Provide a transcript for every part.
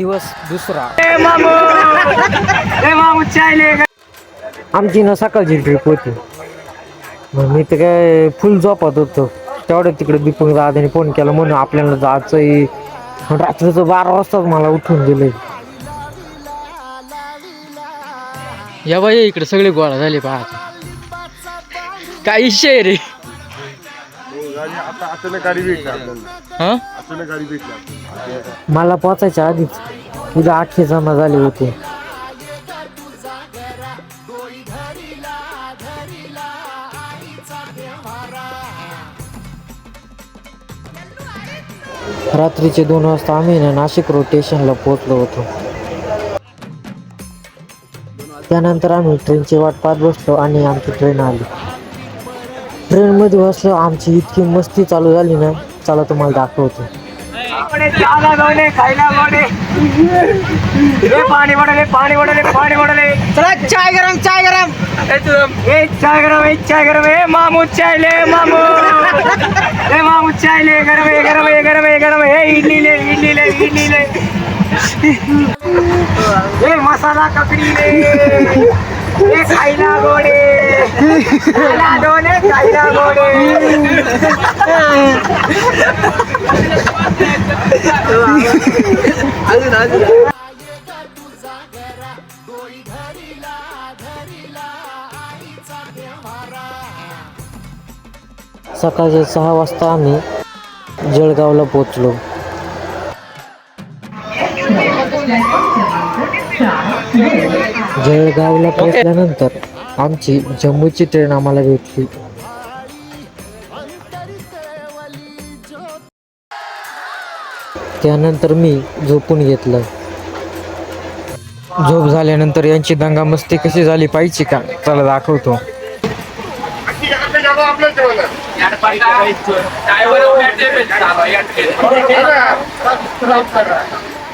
दिवस दुसरा. आमची ना सकाळची ट्रिप होती. मग मी तर काय फुल झोपत होतो. तेवढ्या तिकडे दीपक दादाने फोन केला म्हणून आपल्याला जायचंय. रात्रीचं बारा वाजताच मला उठून दिले. या बाई इकडे सगळे गोळा झाले पाहत काय इशे आहे रे आता अचानक गाडी भेटली आपल्याला. हा? अचानक गाडी भेटली आपल्याला. मला पोचायच्या आधीच. तुझे आखे जमा झाले होते. रात्रीचे दोन वाजता आम्ही ना नाशिक रोड स्टेशनला पोहोचलो होतो. त्यानंतर आम्ही ट्रेनची वाट पाहत बसलो आणि आमची ट्रेन आली. ट्रेनमध्ये बसलो आमची इतकी मस्ती चालू झाली ना चला तुम्हाला दाखवतो. पाणी बडले पाणी बडले पाणी बडले चला चाय गरम चाय गरम. ए चाय गरम ए चाय गरम ए मामू चाय ले मामू. ए मामू चाय ले गरम ए गरम ए गरम ए गरम ए इडली ले इडली ले इडली ले. ए मसाला ककडी ले. ए खायला गोडे. खायला सकाळचे सहा वाजता आम्ही जळगावला पोचलो जळगावला पोचल्यानंतर आमची जम्मूची ट्रेन आम्हाला भेटली. त्यानंतर मी झोपून घेतलं. झोप झाल्यानंतर यांची दंगा मस्ती कशी झाली पाहिजे का? चला दाखवतो.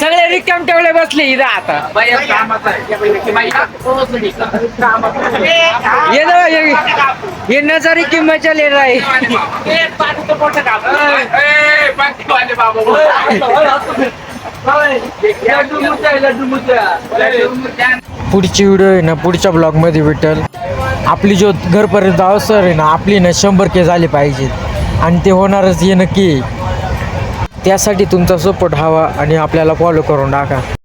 सगळे रिकाम ठेवले बसले इथं आता. ये ना ये ये नजारी किंमत पुढची व्हिडिओ आहे ना पुढच्या ब्लॉगमध्ये भेटल. आपली जो घरपर्यंत अवसर आहे ना आपली ना शंभर के झाली पाहिजेत. आणि ते होणारच हे नक्की. आहे. त्यासाठी तुमचा सपोर्ट हवा आणि आपल्याला फॉलो करून टाका.